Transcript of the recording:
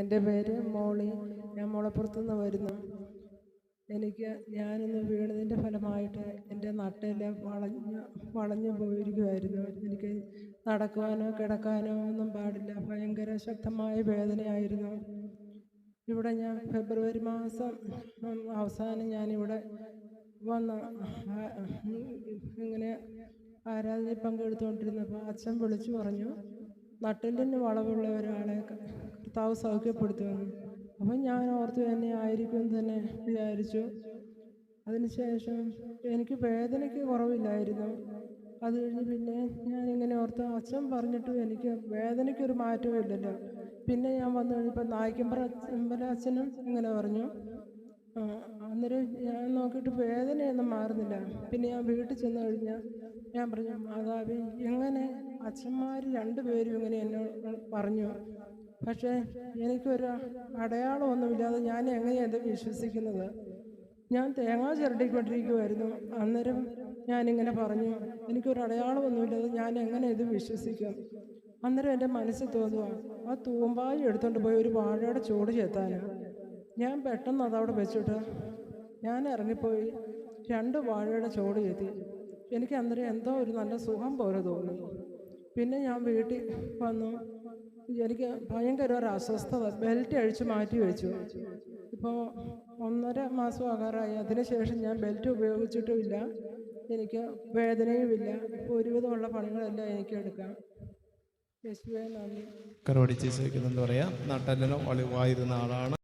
എന്റെ പേര് മോളി. ഞാൻ മുളപ്പുറത്തുനിന്ന് വരുന്നു. എനിക്ക് ഞാനിന്ന് വീണതിന്റെ ഫലമായിട്ട് എന്റെ നട്ടെല്ലാം വളഞ്ഞ് വളഞ്ഞു പോയിരിക്കുമായിരുന്നു എനിക്ക് നടക്കുവാനോ കിടക്കാനോ ഒന്നും പാടില്ല. ഭയങ്കര ശക്തമായ വേദനയായിരുന്നു. ഇവിടെ ഞാൻ ഫെബ്രുവരി മാസം അവസാനം ഞാനിവിടെ വന്ന് ഇങ്ങനെ ആരാധനയിൽ പങ്കെടുത്തുകൊണ്ടിരുന്നപ്പോൾ അച്ഛൻ വിളിച്ചു പറഞ്ഞു നട്ടിലിന് വളവുള്ള ഒരാളെ കർത്താവ് സൗഖ്യപ്പെടുത്തുമെന്ന് അപ്പം ഞാൻ ഓർത്തു തന്നെ ആയിരിക്കും തന്നെ വിചാരിച്ചു. അതിനുശേഷം എനിക്ക് വേദനയ്ക്ക് കുറവില്ലായിരുന്നു. അത് കഴിഞ്ഞ് പിന്നെ ഞാൻ ഇങ്ങനെ ഓർത്തു അച്ഛൻ പറഞ്ഞിട്ടും എനിക്ക് വേദനയ്ക്കൊരു മാറ്റവും ഇല്ലല്ലോ. പിന്നെ ഞാൻ വന്നു കഴിഞ്ഞപ്പോൾ നായ്ക്കമ്പറ അച്ഛനും ഇങ്ങനെ പറഞ്ഞു. അന്നേരം ഞാൻ നോക്കിയിട്ട് വേദനയൊന്നും മാറുന്നില്ല. പിന്നെ ഞാൻ വീട്ടിൽ ചെന്ന് കഴിഞ്ഞാൽ ഞാൻ പറഞ്ഞു മാതാവി എങ്ങനെ? അച്ഛന്മാർ രണ്ടുപേരും ഇങ്ങനെ എന്നോട് പറഞ്ഞു. പക്ഷേ എനിക്കൊരു അടയാളമൊന്നുമില്ലാതെ ഞാൻ എങ്ങനെയാണ് ഇത് വിശ്വസിക്കുന്നത്? ഞാൻ തേങ്ങ ചിരട്ടിക്കൊണ്ടിരിക്കുമായിരുന്നു അന്നേരം ഞാനിങ്ങനെ പറഞ്ഞു എനിക്കൊരു അടയാളമൊന്നുമില്ലാതെ ഞാൻ എങ്ങനെ ഇത് വിശ്വസിക്കും? അന്നേരം എന്റെ മനസ്സിൽ തോന്നുക ആ തൂമ്പായി എടുത്തുകൊണ്ട് പോയി ഒരു വാഴയുടെ ചൂട് ചെത്താനാണ് ഞാൻ പെട്ടെന്ന് അതവിടെ വെച്ചിട്ട് ഞാൻ ഇറങ്ങിപ്പോയി രണ്ട് വാഴയുടെ ചോട് ചെത്തി. എനിക്ക് അന്നേരം എന്തോ ഒരു നല്ല സുഖം പോലെ തോന്നി. പിന്നെ ഞാൻ വീട്ടിൽ വന്നു. എനിക്ക് ഭയങ്കര ഒരു അസ്വസ്ഥത. ബെൽറ്റ് അഴിച്ച് മാറ്റി വെച്ചു. ഇപ്പോൾ ഒന്നര മാസം ആകാറായി. അതിനുശേഷം ഞാൻ ബെൽറ്റ് ഉപയോഗിച്ചിട്ടുമില്ല. എനിക്ക് വേദനയുമില്ല. ഒരുവിധമുള്ള പണികളെല്ലാം എനിക്ക് എടുക്കാം. യേശുവേ നന്ദി. കരോടി ചേച്ചിക്കുന്നെന്ന് പറയാം. നട്ടലിന് ഒളിവായിരുന്ന ആളാണ്.